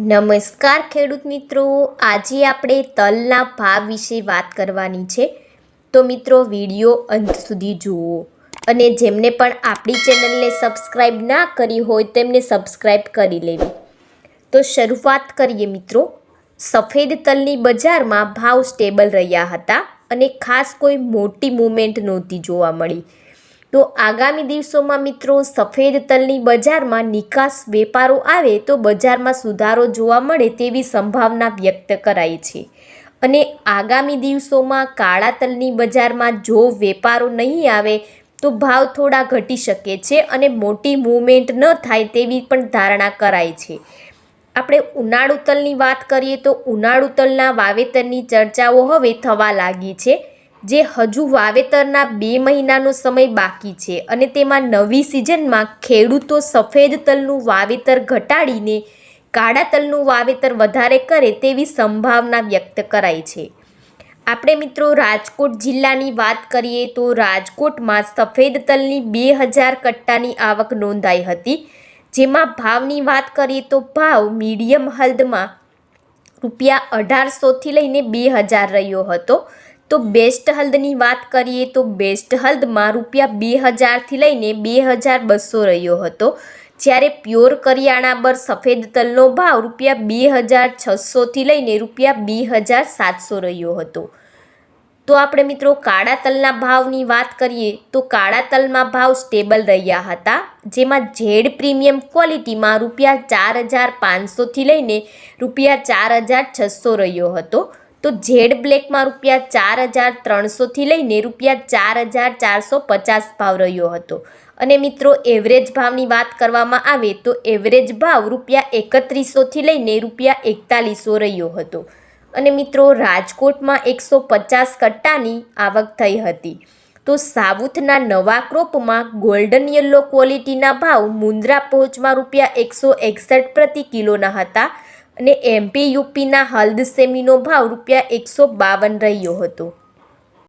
નમસ્કાર ખેડૂત મિત્રો. આજે આપણે તલના ભાવ વિશે વાત કરવાની છે. તો મિત્રો, વીડિયો અંત સુધી જુઓ અને જેમને પણ આપણી ચેનલને સબસ્ક્રાઈબ ના કરી હોય તેમને સબસ્ક્રાઈબ કરી લેવી. તો શરૂઆત કરીએ મિત્રો. સફેદ તલની બજારમાં ભાવ સ્ટેબલ રહ્યા હતા અને ખાસ કોઈ મોટી મૂવમેન્ટ નહોતી જોવા મળી. તો આગામી દિવસોમાં મિત્રો સફેદ તલની બજારમાં નિકાસ વેપારો આવે તો બજારમાં સુધારો જોવા મળે તેવી સંભાવના વ્યક્ત કરાઈ છે. અને આગામી દિવસોમાં કાળા તલની બજારમાં જો વેપારો નહીં આવે તો ભાવ થોડા ઘટી શકે છે અને મોટી મૂવમેન્ટ ન થાય તેવી પણ ધારણા કરાય છે. આપણે ઉનાળુ તલની વાત કરીએ તો ઉનાળુ તલના વાવેતરની ચર્ચાઓ હવે થવા લાગી છે. જે હજુ વાવેતરના બે મહિનાનો સમય બાકી છે અને તેમાં નવી સિઝનમાં ખેડૂતો સફેદ તલનું વાવેતર ઘટાડીને કાળા તલનું વાવેતર વધારે કરે તેવી સંભાવના વ્યક્ત કરાઈ છે. આપણે મિત્રો રાજકોટ જિલ્લાની વાત કરીએ તો રાજકોટમાં સફેદ તલની બે હજાર કટ્ટાની આવક નોંધાઈ હતી. જેમાં ભાવની વાત કરીએ તો ભાવ મીડિયમ હલ્દમાં રૂપિયા અઢારસોથી લઈને બે હજાર રહ્યો હતો. તો બેસ્ટ હલ્દની વાત કરીએ તો બેસ્ટ હલ્દમાં રૂપિયા બે હજારથી લઈને બે હજાર બસો રહ્યો હતો. જ્યારે પ્યોર કરિયાણા પર સફેદ તલનો ભાવ રૂપિયા બે હજાર છસોથી લઈને રૂપિયા બે હજાર સાતસો રહ્યો હતો. તો આપણે મિત્રો કાળા તલના ભાવની વાત કરીએ તો કાળા તલમાં ભાવ સ્ટેબલ રહ્યા હતા. જેમાં ઝેડ પ્રીમિયમ ક્વોલિટીમાં રૂપિયા ચાર હજાર પાંચસોથી લઈને રૂપિયા ચાર હજાર છસો રહ્યો હતો. તો ઝેડ બ્લેકમાં રૂપિયા ચાર હજાર ત્રણસોથી લઈને રૂપિયા ચાર હજાર ચારસો પચાસ ભાવ રહ્યો હતો. અને મિત્રો એવરેજ ભાવની વાત કરવામાં આવે તો એવરેજ ભાવ રૂપિયા એકત્રીસોથી લઈને રૂપિયા એકતાલીસો રહ્યો હતો. અને મિત્રો, રાજકોટમાં એકસો પચાસ કટ્ટાની આવક થઈ હતી. તો સાઉથના નવા ક્રોપમાં ગોલ્ડન યલો ક્વોલિટીના ભાવ મુન્દ્રા પહોંચમાં રૂપિયા એકસો એકસઠ પ્રતિ કિલોના હતા. અને એમપી યુપીના હલ્દ સેમીનો ભાવ રૂપિયા એકસો બાવન રહ્યો હતો.